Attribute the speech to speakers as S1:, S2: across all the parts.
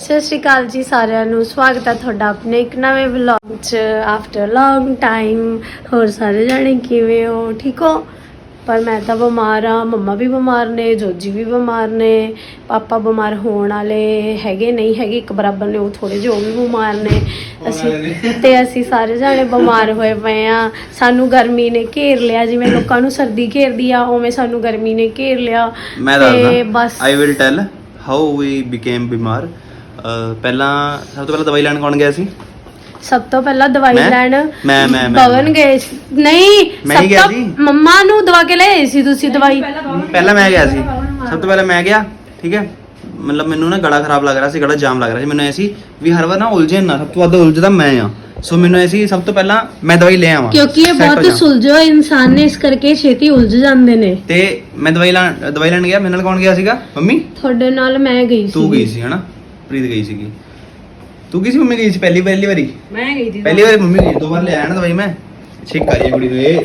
S1: ਸਤਿ ਸ਼੍ਰੀ ਅਕਾਲ ਜੀ ਸਾਰਿਆਂ ਨੂੰ। ਸਵਾਗਤ ਹੈ ਤੁਹਾਡਾ ਆਪਣੇ ਇੱਕ ਨਵੇਂ ਵਲੌਗ 'ਚ। ਆਫਟਰ ਲੌਂਗ ਟਾਈਮ ਹੋਰ ਸਾਰੇ ਜਾਣੇ ਕਿਵੇਂ ਹੋ? ਠੀਕ ਹੋ? ਪਰ ਮੈਂ ਤਾਂ ਬਿਮਾਰ ਆ ਮੰਮਾ ਵੀ ਬਿਮਾਰ ਨੇ ਜੋਜੀ ਵੀ ਬਿਮਾਰ ਨੇ ਪਾਪਾ ਬਿਮਾਰ ਹੋਣ ਵਾਲੇ ਹੈਗੇ ਨਹੀਂ ਹੈਗੇ ਇੱਕ ਬਰਾਬਰ ਨੇ ਉਹ ਥੋੜੇ ਜਿਹੇ ਉਹ ਵੀ ਬਿਮਾਰ ਨੇ। ਅਸੀਂ ਤੇ ਅਸੀਂ ਸਾਰੇ ਜਾਣੇ ਬਿਮਾਰ ਹੋਏ ਪਏ ਆ ਸਾਨੂੰ ਗਰਮੀ ਨੇ ਘੇਰ ਲਿਆ ਜਿਵੇਂ ਲੋਕਾਂ ਨੂੰ ਸਰਦੀ ਘੇਰਦੀ ਆ ਉਵੇਂ ਸਾਨੂੰ ਗਰਮੀ ਨੇ ਘੇਰ ਲਿਆ।
S2: ਮੈਂ
S1: ਤੇ
S2: ਦੱਸਦਾ
S1: ਬਸ।
S2: I will tell how we became ਬਿਮਾਰ। ਪਹਿਲਾਂ ਸਭ ਤੋਂ ਪਹਿਲਾਂ ਦਵਾਈ ਲੈਣ ਕੌਣ ਗਿਆ ਸੀ?
S1: ਸਭ ਤੋਂ ਪਹਿਲਾਂ ਦਵਾਈ
S2: ਮੈਂ?
S1: ਲੈਣ
S2: ਮੈਂ- ਮੈਂ- ਮੈਂ-
S1: ਪਵਨ ਗਏ ਸੀ। ਨਹੀਂ
S2: ਮੈਂ
S1: ਸਭ ਤੋਂ। ਮੰਮਾ ਨੂੰ ਦਵਾ ਕੇ ਲਿਆਏ ਸੀ ਤੁਸੀਂ ਦਵਾਈ।
S2: ਪਹਿਲਾਂ ਮੈਂ ਗਿਆ ਸੀ। ਸਭ ਤੋਂ ਪਹਿਲਾਂ ਮੈਂ ਗਿਆ ਠੀਕ ਹੈ? ਮਤਲਬ ਮੈਨੂੰ ਨਾ ਗਲਾ ਖਰਾਬ ਲੱਗ ਰਿਹਾ ਸੀ ਗਲਾ ਜਾਮ ਲੱਗ ਰਿਹਾ ਸੀ। ਮੈਨੂੰ ਐ ਸੀ ਵੀ ਹਰ ਵਾਰ ਨਾ ਉਲਝੇ ਨਾ ਸਭ ਤੋਂ ਵੱਧ ਉਲਝਦਾ ਮੈਂ ਆ। ਸੋ ਮੈਨੂੰ ਐ ਸੀ ਸਭ ਤੋਂ ਪਹਿਲਾਂ ਮੈਂ ਦਵਾਈ ਲੈ ਆਵਾਂ।
S1: ਕਿਉਂਕਿ ਇਹ
S2: set ਹੋ
S1: ਬਹੁਤ
S2: ਜਾਵਾਂ।
S1: ਸੁਲਝੋ ਇਨਸਾਨ ਨੇ ਇਸ ਕਰਕੇ ਛੇਤੀ ਉਲਝ ਜਾਂਦੇ ਨੇ।
S2: ਤੇ ਮੈਂ ਦਵਾਈ ਲੈਣ ਦਵਾਈ ਲੈਣ ਗਿਆ? ਮੇਰੇ ਨਾਲ ਕੌਣ ਗਿਆ ਸੀਗਾ? ਮੰਮੀ?
S1: ਤੁਹਾਡੇ ਨਾਲ ਮੈਂ ਗਈ ਸੀ
S2: ਤੂੰ ਗਈ ਸੀ ਹਨਾ? ਪ੍ਰੀਤ ਗਈ ਸੀਗੀ। ਤੂੰ ਗਈ ਸੀ ਮੰਮੀ ਗਈ ਸੀ ਪਹਿਲੀ ਪਹਿਲੀ ਵਾਰੀ?
S3: ਮੈਂ ਗਈ ਸੀ
S2: ਪਹਿਲੀ ਵਾਰੀ ਮੰਮੀ ਗਈ ਦੋ ਵਾਰ ਲੈ ਨਾ ਦਵਾਈ ਮੈਂ। ਛਿੱਕ ਆ ਰਹੀ ਕੁੜੀ ਨੂੰ ਇਹ।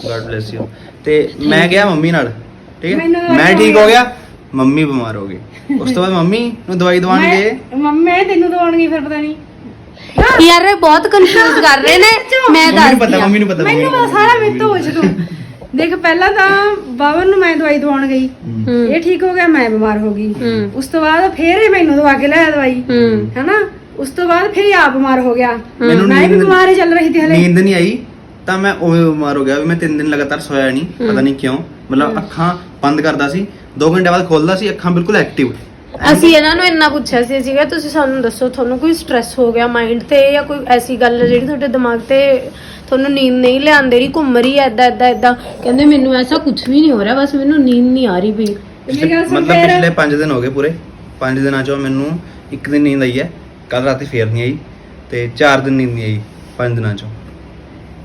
S2: ਗॉड ਬlesਸ ਯੂ ਤੇ ਮੈਂ ਗਿਆ ਮੰਮੀ ਨਾਲ ਠੀਕ ਹੈ?
S3: ਮੈਨੂੰ
S2: ਮੈਂ ਠੀਕ ਹੋ ਗਿਆ ਮੰਮੀ ਬਿਮਾਰ ਹੋ ਗਈ। ਉਸ ਤੋਂ ਬਾਅਦ ਮੰਮੀ ਨੂੰ ਦਵਾਈ ਦਵਾਉਣ ਗਏ
S3: ਮੈਂ ਮੰਮੀ ਤੈਨੂੰ ਦਵਾਉਣਗੀ ਫਿਰ ਪਤਾ ਨਹੀਂ।
S1: ਯਾਰ ਇਹ ਬਹੁਤ ਕਨਫਿਊਜ਼ ਕਰ ਰਹੇ ਨੇ। ਮੈਂ
S2: ਮੰਮੀ ਨੂੰ
S1: ਦੱਸਦੀ
S2: ਪਤਾ
S1: ਹਾਂ।
S2: ਮੰਮੀ ਨੂੰ ਪਤਾ
S3: ਮੈਨੂੰ ਪਤਾ। ਸਾਰਾ ਮੇਰੇ ਤੋਂ ਪੁੱਛ ਤੂੰ। ਦੇਖ ਪਹਿਲਾਂ ਤਾਂ ਬਾਬਨ ਨੂੰ ਮੈਂ ਦਵਾਈ ਦਵਾਉਣ ਗਈ। ਇਹ ਠੀਕ ਹੋ ਗਿਆ ਮੈਂ ਬਿਮਾਰ ਹੋ ਗਈ। ਉਸ ਤੋਂ ਬਾਅਦ ਫੇਰ ਇਹ ਮੈਨੂੰ ਦਵਾ ਕੇ ਲਿਆਇਆ ਦਵਾਈ। ਹੈਨਾ? ਉਸ ਤੋਂ ਬਾਅਦ ਫਿਰ ਆਪ ਬਿਮਾਰ ਹੋ ਗਿਆ।
S2: ਮੈਨੂੰ
S3: ਮੈਂ ਵੀ ਬਿਮਾਰ ਹੀ ਚੱਲ ਰਹੀ ਸੀ ਹਲੇ।
S2: ਨੀਂਦ ਨਹੀਂ ਆਈ ਤਾਂ ਮੈਂ ਉਵੇਂ ਬਿਮਾਰ ਹੋ ਗਿਆ ਵੀ ਮੈਂ ਤਿੰਨ ਦਿਨ ਲਗਾਤਾਰ ਸੋਇਆ ਨਹੀਂ ਪਤਾ ਨਹੀਂ ਕਿਉਂ। ਮਤਲਬ ਅੱਖਾਂ ਬੰਦ ਕਰਦਾ ਸੀ 2 ਘੰਟੇ ਬਾਅਦ ਖੋਲਦਾ ਸੀ ਅੱਖਾਂ ਬਿਲਕੁਲ ਐਕਟਿਵ।
S1: ਅਸੀਂ ਇਹਨਾਂ ਨੂੰ ਇੰਨਾ ਪੁੱਛਿਆ ਸੀ ਸੀਗਾ ਤੁਸੀਂ ਸਾਨੂੰ ਦੱਸੋ ਤੁਹਾਨੂੰ ਕੋਈ ਸਟ੍ਰੈਸ ਹੋ ਗਿਆ ਮਾਈਂਡ ਤੇ ਜਾਂ ਕੋਈ ਐਸੀ ਗੱਲ ਹੈ ਜਿਹੜੀ ਤੁਹਾਡੇ ਦਿਮਾਗ ਤੇ ਤੁਹਾਨੂੰ ਨੀਂਦ ਨਹੀਂ ਲਿਆਂਦੇ ਰਹੀ ਘੁੰਮ ਰਹੀ ਐ ਐਦਾਂ ਐਦਾਂ ਐਦਾਂ ਕਹਿੰਦੇ ਮੈਨੂੰ ਐਸਾ ਕੁਝ ਵੀ ਨਹੀਂ ਹੋ ਰਿਹਾ ਬਸ ਮੈਨੂੰ ਨੀਂਦ ਨਹੀਂ ਆ ਰਹੀ
S3: ਸੁਣ
S2: ਮਤਲਬ। ਪਿਛਲੇ 5 ਦਿਨ ਹੋ ਗਏ ਪੂਰੇ। 5 ਦਿਨਾਂ ਚੋਂ ਮੈਨੂੰ ਇੱਕ ਦਿਨ ਨੀਂਦ ਆਈ ਹੈ ਕੱਲ ਰਾਤੀ ਫੇਰ ਨਹੀਂ ਆਈ ਤੇ 4 ਦਿਨ ਨੀਂਦ ਨਹੀਂ ਆਈ 5 ਦਿਨਾਂ ਚੋਂ।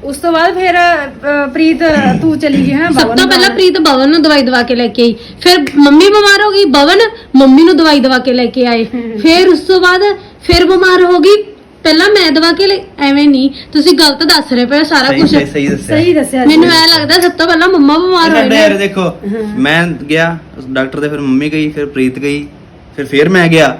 S3: ਉਸ ਤੋਂ ਬਾਅਦ ਫਿਰ ਅ, ਪ੍ਰੀਤ ਤੂੰ ਚਲੀ ਗਈ ਹੈ
S1: ਸਭ ਤੋਂ ਪਹਿਲਾਂ ਪ੍ਰੀਤ ਭਵਨ ਨੂੰ ਦਵਾਈ ਦਵਾ ਕੇ ਲੈ ਕੇ ਆਈ। ਫਿਰ ਮੰਮੀ ਬਿਮਾਰ ਹੋ ਗਈ ਭਵਨ ਮੰਮੀ ਨੂੰ ਦਵਾਈ ਦਵਾ ਕੇ ਲੈ ਕੇ ਆਏ। ਫਿਰ ਉਸ ਤੋਂ ਬਾਅਦ ਫਿਰ ਬਿਮਾਰ ਹੋ ਗਈ। ਪਹਿਲਾਂ ਮੈਂ ਦਵਾ ਕੇ ਲੈ ਐਵੇਂ ਨਹੀਂ। ਤੁਸੀਂ ਗਲਤ ਦੱਸ ਰਹੇ ਪਏ ਹੋ ਸਾਰਾ
S2: ਸਹੀ
S1: ਕੁਝ
S2: ਸਹੀ ਸਹੀ ਦੱਸਿਆ।
S3: ਸਹੀ ਦੱਸਿਆ
S1: ਮੈਨੂੰ ਐ ਲੱਗਦਾ ਸਭ ਤੋਂ ਪਹਿਲਾਂ ਮੰਮਾ ਬਿਮਾਰ ਹੋਏ ਨੇ।
S2: ਦੇਖੋ ਮੈਂ ਗਿਆ ਡਾਕਟਰ ਦੇ ਫਿਰ ਮੰਮੀ ਗਈ ਫਿਰ ਪ੍ਰੀਤ ਗਈ ਫਿਰ ਫੇਰ ਮੈਂ ਗਿਆ।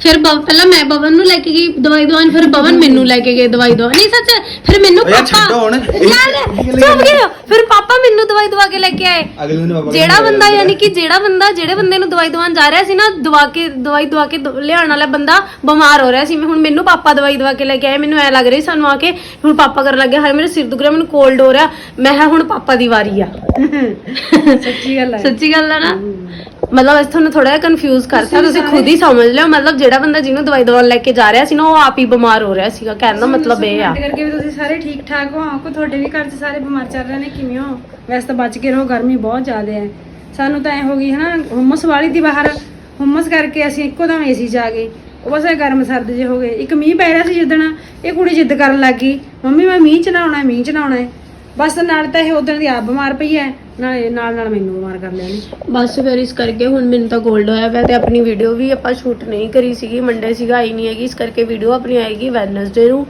S1: ਫਿਰ ਬਵ- ਪਹਿਲਾਂ ਮੈਂ ਭਵਨ ਨੂੰ ਲੈ ਕੇ ਗਈ ਦਵਾਈ ਦਵਾਉਣ ਫਿਰ ਭਵਨ ਮੈਨੂੰ ਲੈ ਕੇ ਗਏ ਦਵਾਈ ਦਵਾਉਣ। ਨਹੀਂ ਸੱਚ ਫਿਰ ਮੈਨੂੰ
S2: ਓ ਯਾਰ
S1: ਪਾਪਾ
S2: ਛੱਡੋ ਹੁਣ।
S1: ਯਾਰ ਚੁੱਪ ਗਏ ਫਿਰ ਪਾਪਾ ਮੈਨੂੰ ਦਵਾਈ ਦਵਾ ਕੇ ਲੈ ਕੇ ਆਏ।
S2: ਅਗਲੇ ਦਿਨ ਪਾਪਾ
S1: ਜਿਹੜਾ ਬੰਦਾ ਯਾਨੀ ਕਿ ਜਿਹੜਾ ਬੰਦਾ ਜਿਹੜੇ ਬੰਦੇ ਨੂੰ ਦਵਾਈ ਦਵਾਉਣ ਜਾ ਰਿਹਾ ਸੀ ਨਾ ਦਵਾ ਕੇ ਦਵਾਈ ਦਵਾ ਕੇ ਦ- ਲਿਆਉਣ ਵਾਲਾ ਬੰਦਾ ਬਿਮਾਰ ਹੋ ਰਿਹਾ ਸੀ। ਮੈਂ ਹੁਣ ਮੈਨੂੰ ਪਾਪਾ ਦਵਾਈ ਦਵਾ ਕੇ ਲੈ ਕੇ ਆਏ। ਮੈਨੂੰ ਐ ਲੱਗ ਰਹੀ ਸਾਨੂੰ ਆ ਕੇ ਹੁਣ ਪਾਪਾ ਕਰਨ ਲੱਗੇ ਹਾਏ ਮੇਰੇ ਸਿਰ ਦੁਖ ਰਿਹਾ ਮੈਨੂੰ ਕੋਲਡ ਹੋ ਰਿਹਾ। ਮੈਂ ਕਿਹਾ ਹੁਣ ਪਾਪਾ ਦੀ ਵਾਰੀ ਆ।
S3: ਸੱਚੀ ਗੱਲ ਹੈ
S1: ਸੱਚੀ ਗੱਲ ਆ ਨਾ। ਮਤਲਬ ਅਸੀਂ ਤੁਹਾਨੂੰ ਥੋੜਾ ਜਿਹਾ ਕਨਫਿਊਜ਼ ਕਰਤਾ ਤੁਸੀਂ ਖੁਦ ਹੀ ਸਮਝ ਲਿਓ ਮਤਲਬ ਜਿਹੜਾ ਬੰਦਾ ਜਿਹਨੂੰ ਦਵਾਈ ਦਵਾਉਣ ਲੈ ਕੇ ਜਾ ਰਿਹਾ ਸੀ ਨਾ ਉਹ ਆਪ ਹੀ ਬਿਮਾਰ ਹੋ ਰਿਹਾ ਸੀਗਾ ਕਹਿਣ ਦਾ ਮਤਲਬ ਇਹ ਆ।
S3: ਕਰਕੇ ਵੀ ਤੁਸੀਂ ਸਾਰੇ ਠੀਕ ਠਾਕ ਹੋ ਕੋ ਤੁਹਾਡੇ ਵੀ ਘਰ 'ਚ ਸਾਰੇ ਬਿਮਾਰ ਚੱਲ ਰਹੇ ਨੇ ਕਿਵੇਂ ਹੋ? ਵੈਸੇ ਤਾਂ ਬਚ ਕੇ ਰਹੋ ਗਰਮੀ ਬਹੁਤ ਜ਼ਿਆਦਾ ਹੈ। ਸਾਨੂੰ ਤਾਂ ਐ ਹੋ ਗਈ ਹਨਾ ਹੁਮਸ ਵਾਲੀ ਦੀ ਬਾਹਰ ਹੁਮਸ ਕਰਕੇ ਅਸੀਂ ਇੱਕੋ ਦਮ ਏਸੀ 'ਚ ਆ ਗਏ। ਉਹ ਬਸ ਇਹ ਗਰਮ ਸਰਦ ਜੇ ਹੋ ਗਏ। ਇੱਕ ਮੀਂਹ ਪੈ ਰਿਹਾ ਸੀ ਜਿੱਦਣ ਇਹ ਕੁੜੀ ਜਿੱਦ ਕਰਨ ਲੱਗ ਗਈ ਮੰਮੀ ਮੈਂ ਮੀਂਹ ਚ ਨਹਾਉਣਾ ਹੈ, ਮੀਂਹ ਚ ਨਹਾਉਣਾ ਹੈ। ਬਸ ਨਾਲ ਤਾਂ ਇਹ ਉਦੋਂ ਦੀ ਆਪ ਬਿਮਾਰ ਪਈ ਹੈ। ਨਾਲ ਨਾਲ ਨਾਲ ਮੈਨੂੰ ਬਿਮਾਰ ਕਰ ਲਿਆ ਨੇ
S1: ਬਸ ਫਿਰ ਇਸ ਕਰਕੇ ਹੁਣ ਮੈਨੂੰ ਤਾਂ ਗੋਲਡ ਹੋਇਆ ਪਿਆ ਤੇ ਆਪਣੀ ਵੀਡੀਓ ਵੀ ਆਪਾਂ ਸ਼ੂਟ ਨਹੀਂ ਕਰੀ ਸੀਗੀ ਮੰਡੇ ਸੀਗਾ, ਆਈ ਨਹੀਂ ਹੈਗੀ। ਇਸ ਕਰਕੇ ਵੀਡੀਓ ਆਪਣੀ ਆਏਗੀ ਵੈਨਸਡੇ ਨੂੰ।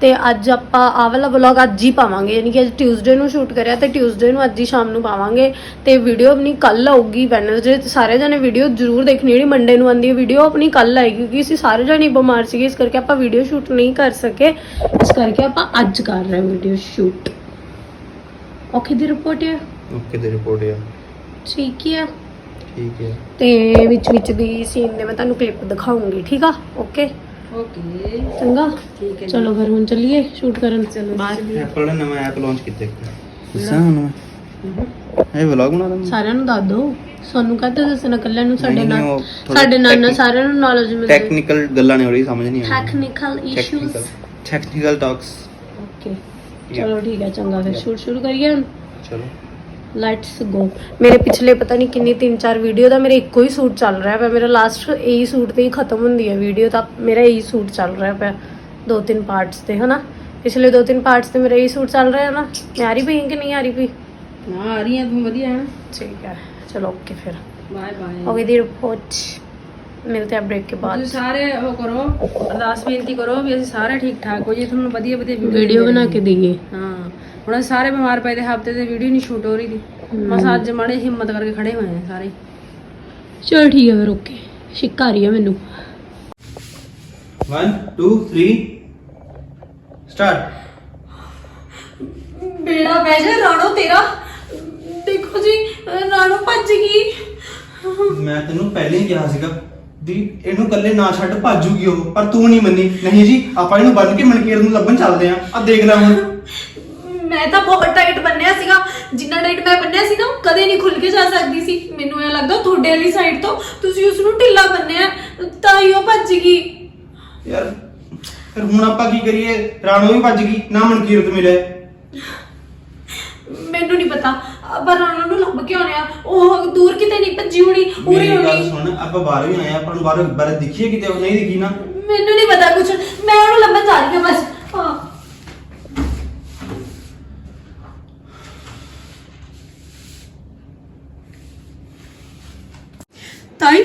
S1: ਤੇ ਅੱਜ ਆਪਾਂ ਆਹ ਵਾਲਾ ਵਲੌਗ ਅੱਜ ਹੀ ਪਾਵਾਂਗੇ, ਯਾਨੀ ਕਿ ਅੱਜ ਟਿਊਜ਼ਡੇ ਨੂੰ ਸ਼ੂਟ ਕਰਿਆ ਤੇ ਟਿਊਜ਼ਡੇ ਨੂੰ ਅੱਜ ਹੀ ਸ਼ਾਮ ਨੂੰ ਪਾਵਾਂਗੇ। ਤੇ ਵੀਡੀਓ ਆਪਣੀ ਕੱਲ ਆਊਗੀ ਵੈਨਸਡੇ ਸਾਰੇ ਜਣੇ ਵੀਡੀਓ ਜ਼ਰੂਰ ਦੇਖਣੀ, ਜਿਹੜੀ ਮੰਡੇ ਨੂੰ ਆਉਂਦੀ ਹੈ ਵੀਡੀਓ ਆਪਣੀ ਕੱਲ ਆਏਗੀ, ਕਿਉਂਕਿ ਅਸੀਂ ਸਾਰੇ ਜਣੇ ਬਿਮਾਰ ਸੀਗੇ, ਇਸ ਕਰਕੇ ਆਪਾਂ ਵੀਡੀਓ ਸ਼ੂਟ ਨਹੀਂ ਕਰ ਸਕੇ। ਇਸ ਕਰਕੇ ਆਪਾਂ ਅੱਜ ਕਰ ਰਹੇ ਹਾਂ ਵੀਡੀਓ ਸ਼ੂਟ ਓਕੇ ਦੀ ਰਿਪੋਰਟ ਹੈ।
S2: ਓਕੇ ਦੀ ਰਿਪੋਰਟ ਆ
S1: ਠੀਕ ਹੈ
S2: ਠੀਕ ਹੈ।
S1: ਤੇ ਵਿੱਚ ਵਿੱਚ ਦੀ ਸੀਨ ਦੇ ਮੈਂ ਤੁਹਾਨੂੰ ਕਲਿੱਪ ਦਿਖਾਉਂਗੀ ਠੀਕ ਆ? ਓਕੇ
S3: ਓਕੇ
S1: ਚੰਗਾ?
S3: ਠੀਕ ਹੈ
S1: ਚਲੋ ਫਿਰ ਹੁਣ ਚੱਲੀਏ ਸ਼ੂਟ ਕਰਨ।
S3: ਚਲੋ
S2: ਐਪਲ ਨੇ ਨਵਾਂ ਐਪ ਲਾਂਚ ਕੀਤਾ ਦੱਸਾਂ ਹੁਣ ਇਹ ਵਲੌਗ ਬਣਾ ਰਹਾ
S1: ਸਾਰਿਆਂ ਨੂੰ ਦੱਸ ਦਿਓ ਸਾਨੂੰ ਕਹਤੇ ਦੱਸਣਾ? ਕੱਲਿਆਂ ਨੂੰ ਸਾਡੇ ਨਾਲ ਸਾਡੇ ਨਾਲ ਨਾ ਸਾਰਿਆਂ ਨੂੰ ਨੌਲੇਜ ਮਿਲਦੀ
S2: ਟੈਕਨੀਕਲ ਗੱਲਾਂ ਨਹੀਂ ਹੋ ਰਹੀ ਸਮਝ ਨਹੀਂ ਆ ਰਹੀ
S1: technical issues
S2: technical talks
S1: okay ਚਲੋ ਠੀਕ ਹੈ ਚੰਗਾ ਫਿਰ। ਸ਼ੂਟ ਸ਼ੁਰੂ ਕਰੀਏ
S2: ਚਲੋ।
S1: ਲੈਟਸ ਗੋ ਮੇਰੇ ਪਿਛਲੇ ਪਤਾ ਨਹੀਂ ਕਿੰਨੀ ਤਿੰਨ ਚਾਰ ਵੀਡੀਓ ਦਾ ਮੇਰੇ ਇੱਕੋ ਹੀ ਸੂਟ ਚੱਲ ਰਿਹਾ ਪਿਆ ਮੇਰਾ ਲਾਸਟ ਇਹੀ ਸੂਟ ਤੇ ਹੀ ਖਤਮ ਹੁੰਦੀ ਹੈ ਵੀਡੀਓ ਤਾਂ ਮੇਰਾ ਇਹੀ ਸੂਟ ਚੱਲ ਰਿਹਾ ਪਿਆ ਦੋ ਤਿੰਨ ਪਾਰਟਸ ਤੇ ਹਨਾ ਪਿਛਲੇ ਦੋ ਤਿੰਨ ਪਾਰਟਸ ਤੇ ਮੇਰਾ ਇਹੀ ਸੂਟ ਚੱਲ ਰਿਹਾ ਨਾ ਮੈਂ ਆ ਰਹੀ ਪਈ ਹਾਂ ਕਿ ਨਹੀਂ ਆ ਰਹੀ ਪਈ
S3: ਹਾਂ ਆ ਰਹੀ ਹੈ ਤੂੰ ਵਧੀਆ ਹੈ
S1: ਠੀਕ ਹੈ ਚਲੋ ਓਕੇ ਫਿਰ
S3: ਬਾਏ ਬਾਏ
S1: ਹੋ ਗਈ ਦੀ ਰਿਪੋਰਟ ਮਿਲਤੇ ਆ ਬ੍ਰੇਕ ਕੇ ਬਾਅਦ
S3: ਤੁਸੀਂ ਸਾਰੇ ਉਹ ਕਰੋ ਅਰਦਾਸ ਬੇਨਤੀ ਕਰੋ ਵੀ ਅਸੀਂ ਸਾਰੇ ਠੀਕ ਠਾਕ ਹੋ ਜੀ ਤੁਹਾਨੂੰ ਵਧੀਆ ਵਧੀਆ
S1: ਵੀਡੀਓ ਬਣਾ ਕੇ ਦਈਏ
S3: ਹਾਂ ਹੁਣ ਅਸੀਂ ਸਾਰੇ ਬਿਮਾਰ ਪਏ ਦੇ ਹਫ਼ਤੇ ਤੇ ਵੀਡੀਓ ਨਹੀਂ ਸ਼ੂਟ ਹੋ ਰਹੀ ਦੀ। ਬਸ ਅੱਜ ਮਾੜੇ ਹਿੰਮਤ ਕਰਕੇ ਖੜੇ ਹੋਏ ਆ ਸਾਰੇ।
S1: ਚਲ ਠੀਕ ਹੈ ਫਿਰ ਓਕੇ ਛਿੱਕ ਆ ਰਹੀ ਹੈ ਮੈਨੂੰ।
S2: 1 2 3 ਸਟਾਰਟ
S1: ਬੇੜਾ ਬਹਿ ਜਾ ਰਾਣੋ ਤੇਰਾ। ਦੇਖੋ ਜੀ ਰਾਣੋ ਭੱਜ ਗਈ।
S2: ਮੈਂ ਤੈਨੂੰ ਪਹਿਲੇ ਹੀ ਕਿਹਾ ਸੀਗਾ ਵੀ ਇਹਨੂੰ ਇਕੱਲੇ ਨਾ ਛੱਡ ਭਾਜੂਗੀ ਉਹ। ਪਰ ਤੂੰ ਨਹੀਂ ਮੰਨੀ। ਨਹੀਂ ਜੀ ਆਪਾਂ ਇਹਨੂੰ ਬੰਨ ਕੇ ਮਨਕੀਰ ਨੂੰ ਲੱਭਣ ਚੱਲਦੇ ਆਂ। ਆ ਦੇਖ ਲੈ ਹੁਣ।
S1: ਮੈਂ ਤਾਂ ਬਹੁਤ ਟਾਈਟ ਬੰਨਿਆ ਸੀਗਾ। ਜਿੰਨਾ ਟਾਈਟ ਮੈਂ ਬੰਨਿਆ ਸੀ ਨਾ ਉਹ ਕਦੇ ਨਹੀਂ ਖੁੱਲ ਕੇ ਜਾ ਸਕਦੀ ਸੀ। ਮੈਨੂੰ ਇਹ ਲੱਗਦਾ ਤੁਹਾਡੇ ਵਾਲੀ ਸਾਈਡ ਤੋਂ ਤੁਸੀਂ ਉਸ ਨੂੰ ਢਿੱਲਾ ਬੰਨਿਆ ਤਾਂ ਹੀ ਉਹ ਭੱਜ ਗਈ।
S2: ਯਾਰ ਫਿਰ ਹੁਣ ਆਪਾਂ ਕੀ ਕਰੀਏ? ਰਾਣੋ ਵੀ ਭੱਜ ਗਈ ਨਾ ਮਨਕੀਰਤ ਮਿਲੇ।
S1: ਮੈਨੂੰ ਨਹੀਂ ਪਤਾ ਪਰ ਉਹਨਾਂ ਨੂੰ ਲੱਭ ਕੇ ਆਉਣਿਆ ਉਹ ਦੂਰ ਕਿਤੇ ਨਹੀਂ ਭੱਜੀ ਹੋਣੀ ਉਰੇ
S2: ਮੇਰੀ ਗੱਲ
S1: ਹੋਣੀ।
S2: ਸੁਣ ਆਪਾਂ ਬਾਹਰੋਂ ਹੀ ਆਏ ਆਂ, ਆਪਾਂ ਨੂੰ ਬਾਹਰੋਂ ਬਾਰੇ ਦਿਖੀਏ ਕਿਤੇ ਉਹ ਨਹੀਂ ਦਿਖੀ ਨਾ।
S1: ਮੈਨੂੰ ਨਹੀਂ ਪਤਾ ਕੁਝ ਮੈਂ ਉਹਨੂੰ ਲੱਭਣ ਜਾ ਰਹੀ ਹਾਂ ਬਸ। ਹਾਂ ਤਾਈ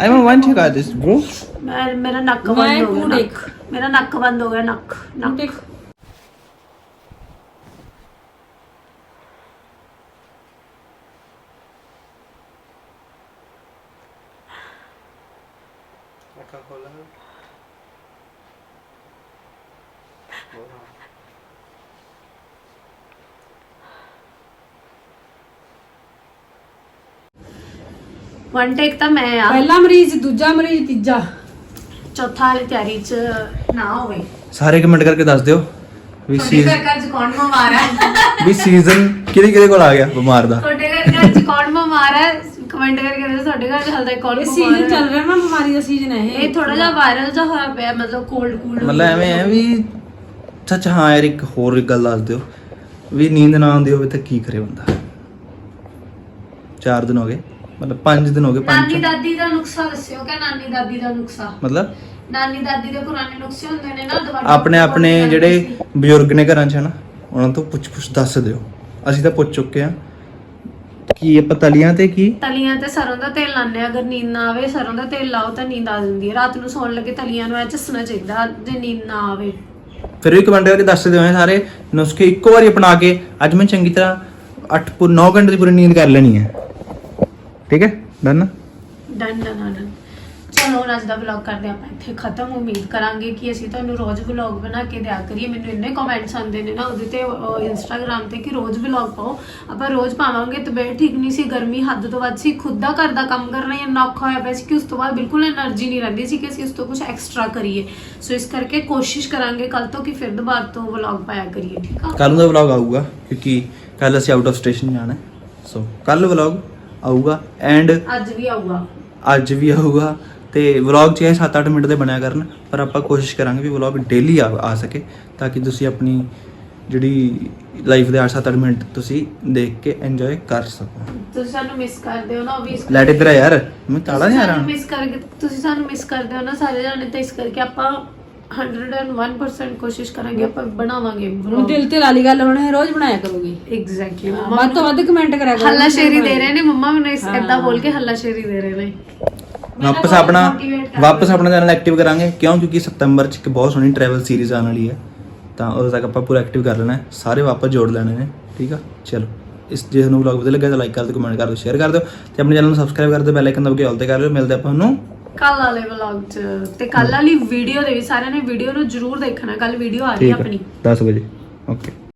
S1: ਆਈ ਡੋਨਟ ਵਾਂਟ ਟੂ ਗਾ
S2: ਦਿਸ bro ਮੈਂ ਮੇਰਾ ਨੱਕ ਬੰਦ ਹੋ ਗਿਆ ਨੱਕ। ਮੇਰਾ ਨੱਕ ਬੰਦ ਹੋ ਗਿਆ ਨੱਕ ਨੱਕ। ਦੇਖ। ਕੋਕਾ ਕੋਲਾ ਵਨ ਟੇਕ
S1: ਤਾਂ ਮੈਂ ਆ।
S3: ਪਹਿਲਾ ਮਰੀਜ਼ ਦੂਜਾ ਮਰੀਜ਼ ਤੀਜਾ।
S1: ਚੌਥਾ ਵਾਲੀ ਤਿਆਰੀ ਚ ਨਾ ਹੋਵੇ।
S2: ਸਾਰੇ ਕਮੈਂਟ ਕਰਕੇ ਦੱਸ ਦਿਓ ਵੀ
S1: ਤੁਹਾਡੇ ਘਰ
S2: ਸੀਜ਼ਨ
S1: ਘਰ ਚ ਕੌਣ ਬਿਮਾਰ ਹੈ
S2: ਵੀ ਸੀਜ਼ਨ ਕਿਹਦੇ ਕਿਹਦੇ ਕੋਲ ਆ ਗਿਆ ਬਿਮਾਰ ਦਾ?
S1: ਤੁਹਾਡੇ ਘਰ ਚ ਕੌਣ ਬਿਮਾਰ ਹੈ ਕਮੈਂਟ ਕਰਕੇ ਦੱਸੋ ਤੁਹਾਡੇ ਘਰ ਚ ਹਾਲ ਤੱਕ ਕੌਣ
S3: ਇਹ
S1: ਬਿਮਾਰ
S3: ਸੀਜ਼ਨ
S1: ਹੈ
S3: ਚੱਲ ਰਿਹਾ ਨਾ ਬਿਮਾਰੀ ਦਾ ਸੀਜ਼ਨ ਹੈ
S1: ਇਹ ਥੋੜਾ ਜਿਹਾ ਵਾਇਰਲ ਜਿਹਾ ਹੋਇਆ ਪਿਆ ਮਤਲਬ ਕੋਲਡ ਕੂਲ
S2: ਮਤਲਬ ਐਵੇਂ ਹੈ ਵੀ ਸੱਚ ਹਾਂ ਯਾਰ ਇੱਕ ਹੋਰ ਗੱਲ ਦੱਸ ਦਿਓ ਵੀ ਨੀਂਦ ਨਾ ਆਉਂਦੀ ਹੋਵੇ ਤਾਂ ਕੀ ਕਰੇ ਬੰਦਾ? ਚਾਰ ਦਿਨ ਹੋ ਗਏ। ਮਤਲਬ 5 ਦਿਨ ਹੋ ਗਏ
S1: ਨਾਨੀ ਦਾਦੀ ਦਾ ਨੁਕਸਾ ਦੱਸਿਓ ਕਿ ਨਾਨੀ ਦਾਦੀ ਦਾ ਨੁਕਸਾ?
S2: ਮਤਲਬ?
S1: ਨਾਨੀ ਦਾਦੀ ਦੇ ਪੁਰਾਣੇ ਨੁਕਸੇ ਹੁੰਦੇ ਨੇ ਨਾ ਦਵਾਈ
S2: ਆਪਣੇ ਆਪਣੇ ਜਿਹੜੇ ਬਜ਼ੁਰਗ ਨੇ ਘਰਾਂ 'ਚ ਹਨਾ ਉਹਨਾਂ ਤੋਂ ਪੁੱਛ ਪੁੱਛ ਦੱਸ ਦਿਓ। ਅਸੀਂ ਤਾਂ ਪੁੱਛ ਚੁੱਕੇ ਆ ਕੀ ਇਹ ਪਤਲੀਆਂ ਤੇ ਕੀ?
S1: ਤਲੀਆਂ ਤੇ ਸਰੋਂ ਦਾ ਤੇਲ ਲਾਉਂਦੇ ਆ ਅਗਰ ਨੀਂਦ ਨਾ ਆਵੇ ਸਰੋਂ ਦਾ ਤੇਲ ਲਾਓ ਤਾਂ ਨੀਂਦ ਆ ਜਾਂਦੀ ਹੈ। ਰਾਤ ਨੂੰ ਸੌਣ ਲੱਗੇ ਤਲੀਆਂ ਨੂੰ ਐ ਝੱਸਣਾ ਚਾਹੀਦਾ ਜੇ ਨੀਂਦ ਨਾ ਆਵੇ।
S2: ਫਿਰ ਵੀ ਕਮੈਂਟ ਕਰਕੇ ਦੱਸ ਦਿਓ ਇਹ ਸਾਰੇ। ਨੁਸਖੇ ਇੱਕੋ ਵਾਰੀ ਅਪਣਾ ਕੇ ਅੱਜ ਮੈਂ ਚੰਗੀ ਤਰ੍ਹਾਂ 8 ਪੂਰ 9 ਘੰਟੇ ਦੀ ਪੂਰੀ ਨੀਂਦ ਕਰ ਲੈਣੀ ਹੈ। ठीक है डन ना
S1: ਡਨ ਡਨ ਡਨ ਚਲੋ ਹੁਣ ਅੱਜ ਦਾ ਵਲੌਗ ਕਰਦੇ ਆਪਾਂ ਇੱਥੇ ਖਤਮ ਉਮੀਦ ਕਰਾਂਗੇ ਕਿ ਅਸੀਂ ਤੁਹਾਨੂੰ ਰੋਜ਼ ਵਲੌਗ ਬਣਾ ਕੇ ਦਿਆ ਕਰੀਏ ਮੈਨੂੰ ਇੰਨੇ ਕਮੈਂਟਸ ਆਉਂਦੇ ਨੇ ਨਾ ਉਹਦੇ ਤੇ ਇੰਸਟਾਗ੍ਰam ਤੇ ਕਿ ਰੋਜ਼ ਵਲੌਗ ਪਾਓ ਆਪਾਂ ਰੋਜ਼ ਪਾਵਾਂਗੇ ਤਬੀਅਤ ਠੀਕ ਨਹੀਂ ਸੀ ਗਰਮੀ ਹੱਦ ਤੋਂ ਵੱਧ ਸੀ ਖੁਦ ਦਾ ਘਰ ਦਾ ਕੰਮ ਕਰਨਾ ਇੰਨਾ ਔਖਾ ਹੋਇਆ ਪਿਆ ਸੀ ਕਿ ਉਸ ਤੋਂ ਬਾਅਦ ਬਿਲਕੁਲ એનર્ਜੀ ਨਹੀਂ ਰਹਿੰਦੀ ਸੀ ਕਿ ਅਸੀਂ ਉਸ ਤੋਂ ਕੁਝ ਐਕਸਟਰਾ ਕਰੀਏ ਸੋ ਇਸ ਕਰਕੇ ਕੋਸ਼ਿਸ਼ ਕਰਾਂਗੇ ਕੱਲ ਤੋਂ ਕਿ ਫਿਰ ਦੁਬਾਰਾ ਤੋਂ ਵਲੌਗ ਪਾਇਆ ਕਰੀਏ ਠੀਕ ਆ
S2: ਕੱਲ ਦਾ ਵਲੌਗ ਆਊਗਾ ਕਿਉਂਕਿ ਕੱਲ ਅਸੀਂ ਆਊਟ ਆਫ ਸਟੇਸ਼ਨ ਜਾਣਾ ਸੋ ਕੱਲ ਵਲੌਗ ਆਊਗਾ। ਐਂਡ
S1: ਅੱਜ ਵੀ ਆਊਗਾ।
S2: ਅੱਜ ਵੀ ਆਊਗਾ ਤੇ ਵਲੌਗ ਚ ਇਹ 7-8 ਮਿੰਟ ਦੇ ਬਣਿਆ ਕਰਨ ਪਰ ਆਪਾਂ ਕੋਸ਼ਿਸ਼ ਕਰਾਂਗੇ ਵੀ ਵਲੌਗ ਡੇਲੀ ਆ ਸਕੇ ਤਾਂ ਕਿ ਤੁਸੀਂ ਆਪਣੀ ਜਿਹੜੀ ਲਾਈਫ ਦੇ 8-7 ਮਿੰਟ ਤੁਸੀਂ ਦੇਖ ਕੇ ਇੰਜੋਏ ਕਰ ਸਕੋ।
S1: ਤੁਸੀਂ ਸਾਨੂੰ ਮਿਸ ਕਰਦੇ ਹੋ ਨਾ ਉਹ ਵੀ ਇਸ
S2: ਲੈਟ ਇਧਰ ਆ ਯਾਰ ਮੈਂ ਤਾਲਾ ਨਹੀਂ ਆ ਰਿਹਾ
S1: ਮਿਸ ਕਰਕੇ ਤੁਸੀਂ ਸਾਨੂੰ ਮਿਸ ਕਰਦੇ ਹੋ ਨਾ ਸਾਰੇ ਜਾਣੇ ਤਾਂ ਇਸ ਕਰਕੇ ਆਪਾਂ 101% ਕੋਸ਼ਿਸ਼ ਕਰਾਂਗੇ ਆਪਾਂ ਬਣਾਵਾਂਗੇ
S3: ਹੁਣ ਦਿਲ ਤੇ ਲਾਲੀ ਗੱਲ ਹੁਣ ਇਹ ਰੋਜ਼ ਬਣਾਇਆ ਕਰੋਗੇ।
S1: ਐਗਜ਼ੈਕਟਲੀ
S3: ਵੱਧ ਤੋਂ ਵੱਧ ਕਮੈਂਟ ਕਰਿਆ ਕਰੋ
S1: ਹੱਲਾ ਸ਼ੇਰੀ ਦੇ ਰਹੇ ਨੇ ਮੰਮਾ ਮੈਨੂੰ ਇਸ ਏਦਾਂ ਬੋਲ ਕੇ ਹੱਲਾ ਸ਼ੇਰੀ ਦੇ ਰਹੇ ਨੇ।
S2: ਵਾਪਸ ਆਪਣਾ ਵਾਪਸ ਆਪਣਾ ਚੈਨਲ ਐਕਟਿਵ ਕਰਾਂਗੇ ਕਿਉਂ? ਕਿਉਂਕਿ ਸਤੰਬਰ ਚ ਇੱਕ ਬਹੁਤ ਸੋਹਣੀ ਟਰੈਵਲ ਸੀਰੀਜ਼ ਆਉਣ ਵਾਲੀ ਹੈ। ਤਾਂ ਉਦੋਂ ਤੱਕ ਆਪਾਂ ਪੂਰਾ ਐਕਟਿਵ ਕਰ ਲੈਣਾ ਹੈ ਸਾਰੇ ਵਾਪਸ ਜੋੜ ਲੈਣੇ ਨੇ ਠੀਕ ਆ? ਚਲੋ ਇਸ ਜੇ ਤੁਹਾਨੂੰ ਵਲੌਗ ਵਧੀਆ ਲੱਗਾ ਤਾਂ ਲਾਈਕ ਕਰ ਦਿਓ ਕਮੈਂਟ ਕਰ ਦਿਓ ਸ਼ੇਅਰ ਕਰ ਦਿਓ ਤੇ ਆਪਣੇ ਚੈਨਲ ਨੂੰ ਸਬਸਕ੍ਰਾਈਬ ਕਰ ਦਿਓ ਬੈਲ ਆਈਕਨ ਦਬਾ ਕੇ ਆਲ ਤੇ ਕਰ ਲਿਓ ਮਿਲਦੇ ਆਪਾਂ ਨੂੰ
S1: ਕੱਲ ਵਾਲੇ ਵਲੌਗ 'ਚ ਤੇ ਕੱਲ ਵਾਲੀ ਵੀਡੀਓ ਦੇ ਵੀ ਸਾਰਿਆਂ ਨੇ ਵੀਡੀਓ ਨੂੰ ਜ਼ਰੂਰ ਦੇਖਣਾ ਕੱਲ ਵੀਡੀਓ ਆ ਰਹੀ ਹੈ
S2: ਠੀਕ
S1: ਆਪਣੀ।
S2: ਹੈ 10 ਵਜੇ। ਓਕੇ